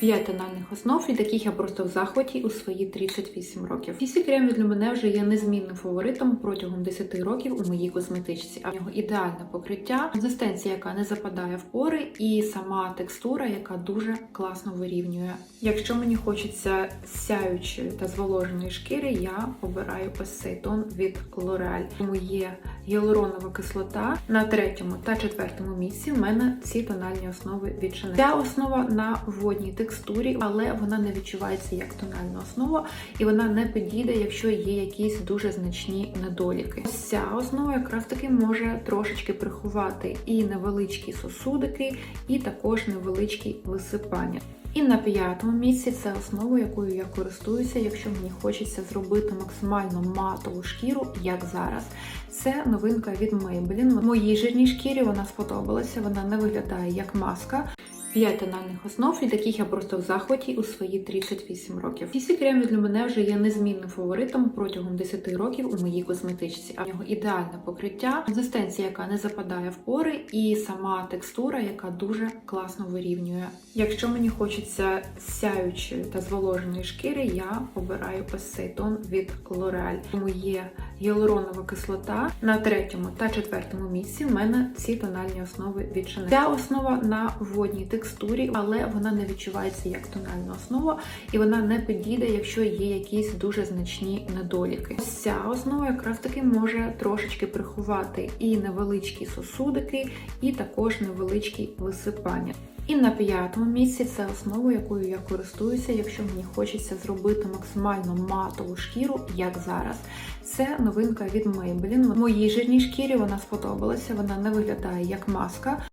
П'ять тональних основ, від яких я просто в захваті у свої 38 років. Ці креми для мене вже є незмінним фаворитом протягом 10 років у моїй косметичці. А в нього ідеальне покриття, консистенція, яка не западає в пори, і сама текстура, яка дуже класно вирівнює. Якщо мені хочеться сяючої та зволоженої шкіри, я обираю ось цей тон від L'Oreal. Тому є гіалуронова кислота на третьому та четвертому місці. В мене ці тональні основи від Chanel. Ця основа на водній текстурі, але вона не відчувається як тональна основа, і вона не підійде, якщо є якісь дуже значні недоліки. Ось Ця основа якраз таки може трошечки приховати і невеличкі сосудики, і також невеличкі висипання. І на п'ятому місці це основа, якою я користуюся, якщо мені хочеться зробити максимально матову шкіру, як зараз. Це новинка від Maybelline. Моїй жирній шкірі вона сподобалася, вона не виглядає як маска. П'ять тональних основ, від яких я просто в захваті у свої 38 років. Ці креми для мене вже є незмінним фаворитом протягом 10 років у моїй косметичці. А в нього ідеальне покриття, консистенція, яка не западає в пори, і сама текстура, яка дуже класно вирівнює. Якщо мені хочеться сяючої та зволоженої шкіри, я обираю ось тон від L'Oreal. Тому є гіалуронова кислота на третьому та четвертому місці. В мене ці тональні основи від. Ця основа на водній текстурі, але вона не відчувається як тональна основа, і вона не підійде, якщо є якісь дуже значні недоліки. Ось Ця основа якраз таки може трошечки приховати і невеличкі сосудики, і також невеличкі висипання. І на п'ятому місці це основа, якою я користуюся, якщо мені хочеться зробити максимально матову шкіру, як зараз. Це новинка від Maybelline. Моїй жирній шкірі вона сподобалася, вона не виглядає як маска.